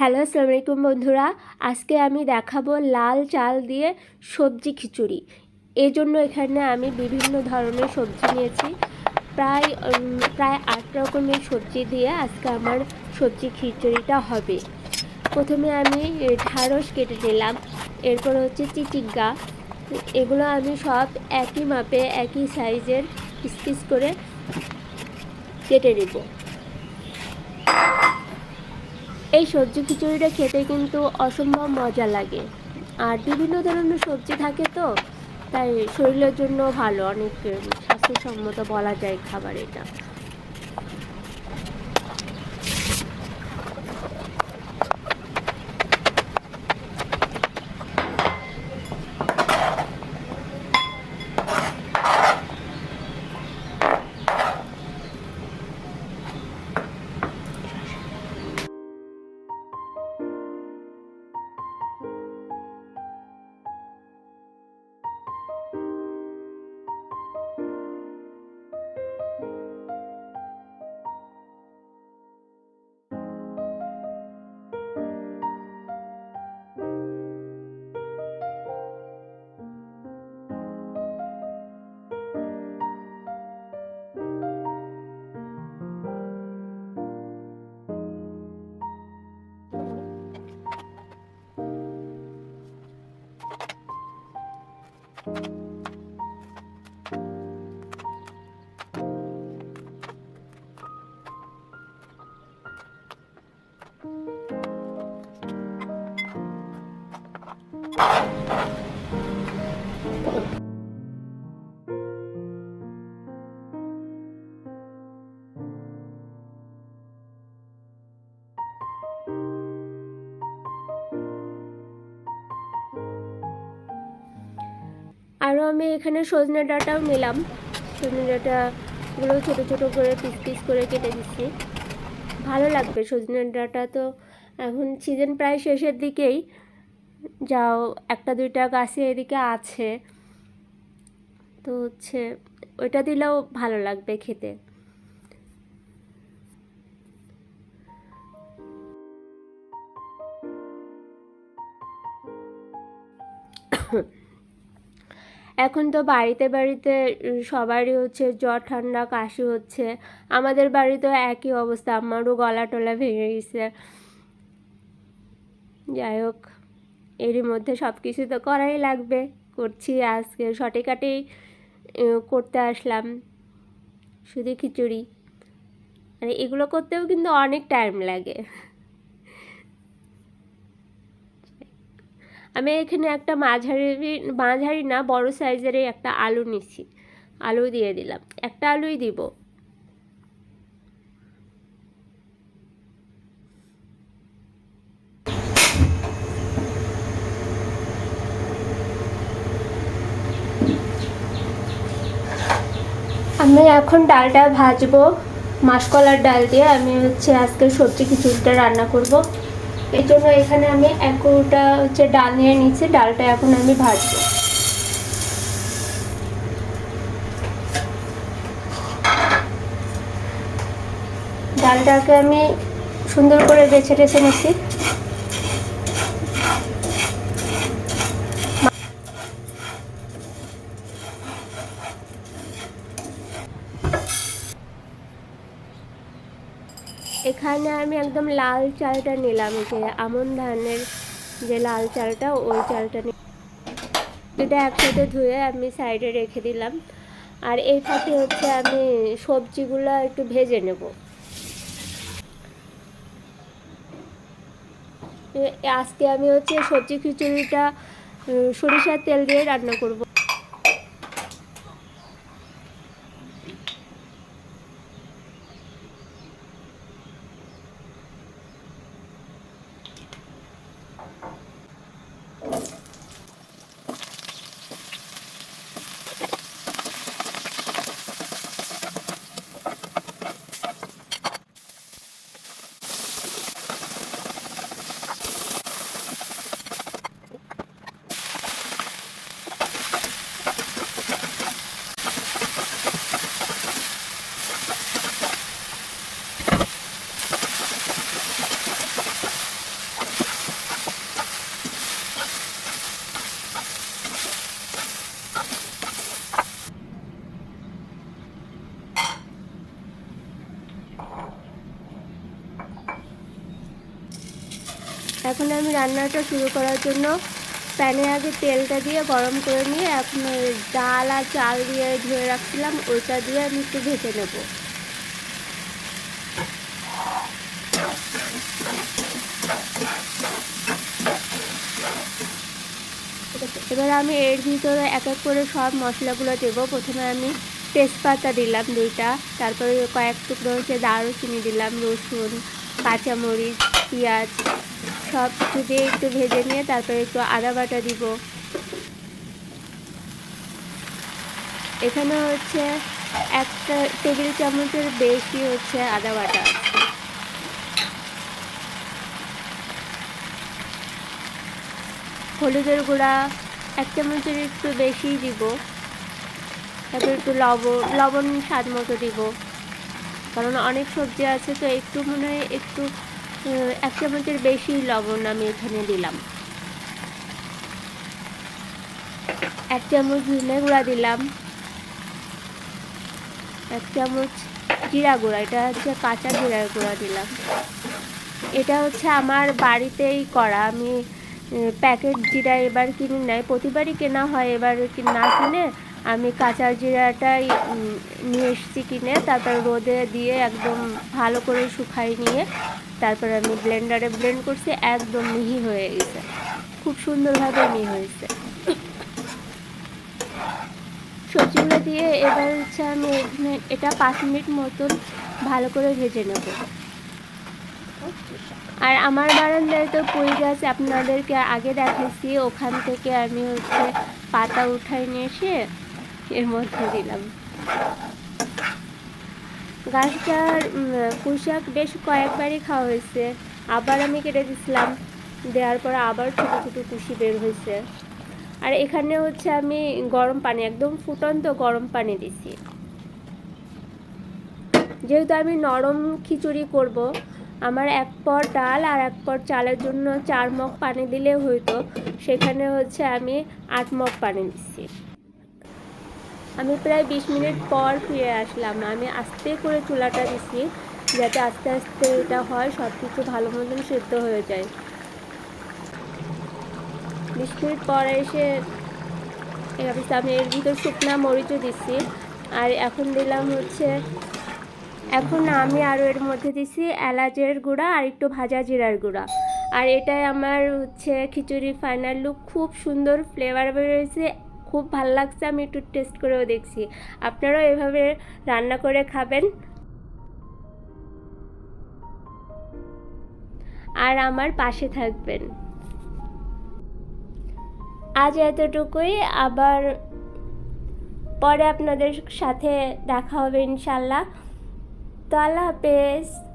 Hello আসসালামু আলাইকুম বন্ধুরা। আজকে আমি দেখাবো লাল চাল দিয়ে সবজি খিচুড়ি। এই জন্য এখানে আমি বিভিন্ন ধরনের সবজি নিয়েছি। প্রায় প্রায় আট রকমের সবজি দিয়ে আজকে আমার সবজি খিচুড়িটা হবে। প্রথমে আমি ঢ্যাঁড়স কেটে নিলাম। এরপর হচ্ছে চিচিঙ্গা। এগুলো আমি সব একই মাপে, একই সাইজের পিস পিস করে কেটে নেব। এই সবজি খিচুড়িটা খেতে কিন্তু অসম্ভব মজা লাগে। আর বিভিন্ন ধরনের সবজি থাকে তো, তাই শরীরের জন্য ভালো। অনেক স্বাস্থ্যসম্মত বলা যায় খাবার এটা। you আমি এখানে সজনে ডাঁটাও নিলাম। সজনে ডাঁটাগুলো ছোটো ছোটো করে পিস পিস করে কেটে দিচ্ছি। ভালো লাগবে সজনে ডাঁটা তো। এখন সিজন প্রায় শেষের দিকেই। যাও, একটা, দুইটা গাছে এদিকে আছে। তো হচ্ছে ওইটা দিলেও ভালো লাগবে খেতে। এখন তো বাড়িতে বাড়িতে সবারই হচ্ছে জ্বর, ঠান্ডা, কাশি হচ্ছে। আমাদের বাড়িতেও একই অবস্থা, আমারও গলা টলা ভেঙে গেছে। যাই হোক, এরই মধ্যে সব কিছু তো করাই লাগবে। করছি আজকে সঠিকাটেই করতে আসলাম। শুধু খিচুড়ি। মানে এগুলো করতেও কিন্তু অনেক টাইম লাগে। আমি এখানে একটা মাঝারি মাঝারি না, বড় সাইজেরই একটা আলু নিছি আলু দিয়ে দিলাম। একটা আলুই দিব। আমি এখন ডালটা ভাজবো। মাসকলার ডাল দিয়ে আমি হচ্ছে আজকে সবজি খিচুড়িটা রান্না করব। এই জন্য এখানে আমি এক কৌটা হচ্ছে ডাল নিয়ে নিচ্ছি ডালটা এখন আমি ভাজবো। ডালটাকে আমি সুন্দর করে বেছে টেছে নিচ্ছি। এখানে আমি একদম লাল চালটা নিলাম যে আমন ধানের যে লাল চালটা, ওই চালটা এটা একসাথে ধুয়ে আমি সাইডে রেখে দিলাম। আর এই ফাঁকে হচ্ছে আমি সবজিগুলো একটু ভেজে নেব। আজকে আমি হচ্ছে সবজি খিচুড়িটা সরিষার তেল দিয়ে রান্না করব। এখন আমি রান্নাটা শুরু করার জন্য প্যানে আগে তেলটা দিয়ে গরম করে নিয়ে এখন ডাল আর চাল দিয়ে ধুয়ে রাখছিলাম, ওইটা দিয়ে আমি একটু ভেজে নেব। এবার আমি এর ভিতরে এক এক করে সব মশলাগুলো দেবো। প্রথমে আমি তেজপাতা দিলাম দুইটা, তারপরে কয়েক টুকরো হচ্ছে দারুচিনি দিলাম, রসুন, কাঁচামরিচ, পেঁয়াজ সব কিছু দিয়ে একটু ভেজে নিয়ে তারপরে একটু আদা বাটা দিব। এখানে হচ্ছে একটা টেবিল চামচের বেশি হচ্ছে আদা বাটা। হলুদের গুঁড়া এক চামচের একটু বেশি দিব। তারপর একটু লবণ লবণ স্বাদ মতো দিব। কারণ অনেক সবজি আছে তো একটু মনে হয় একটু এক চামচের বেশি লবণ আমি এখানে দিলাম। এক চামচ ধনে গুঁড়া দিলাম। এক চামচ জিরা গুঁড়া, এটা হচ্ছে কাঁচা জিরার গুঁড়া দিলাম। এটা হচ্ছে আমার বাড়িতেই করা। আমি প্যাকেট জিরা এবার কিনি নেয় প্রতিবারই কেনা হয় এবার না কিনে, আমি কাঁচা জিরাটাই নিয়ে এসেছি কিনে। তারপর রোদে দিয়ে একদম ভালো করে শুকাই নিয়ে তারপর আমি ব্লেন্ডারে ব্লেন্ড করছি, একদম মিহি হয়ে গেছে। খুব সুন্দরভাবে মিহি হয়েছে। সবজিগুলো দিয়ে এবার হচ্ছে আমি এখানে এটা পাঁচ মিনিট মতন ভালো করে ভেজে নেব। আর আমার বারান্দায় তো পুঁই গাছ, আপনাদেরকে আগে দেখাচ্ছি ওখান থেকে আমি হচ্ছে পাতা উঠাই নিয়ে এসে এর মধ্যে দিলাম। গাছটার উম, পুঁই শাক বেশ কয়েকবারই খাওয়া হয়েছে। আবার আমি কেটে দিছিলাম। দেওয়ার পরে আবার ছোটো ছোটো কুশি বের হয়েছে। আর এখানে হচ্ছে আমি গরম পানি একদম ফুটন্ত গরম পানি দিছি। যেহেতু আমি নরম খিচুড়ি করব আমার এক পর ডাল আর এক পর চালের জন্য চার মগ পানি দিলে হইতো। সেখানে হচ্ছে আমি আট মগ পানি দিচ্ছি আমি প্রায় বিশ মিনিট পর ফিরে আসলাম। আমি আস্তে করে চুলাটা দিছি যাতে আস্তে আস্তে এটা হয় সব কিছু ভালো মতন সেদ্ধ হয়ে যায়। বিশ মিনিট পর এসে আমি এর ভিতর শুকনা মরিচও দিচ্ছি আর এখন দিলাম হচ্ছে, এখন আমি আরও এর মধ্যে দিছি এলাচের গুঁড়া আর একটু ভাজা জিরার গুঁড়া। আর এটাই আমার হচ্ছে খিচুড়ি ফাইনাল লুক খুব সুন্দর ফ্লেভার বেরোয়েছে খুব ভালো লাগছে, আমি একটু টেস্ট করেও দেখছি। আপনারাও এভাবে রান্না করে খাবেন। আর আমার পাশে থাকবেন। আজ এতটুকুই, আবার পরে আপনাদের সাথে দেখা হবে ইনশাল্লাহ তো আল্লাহ হাফেজ।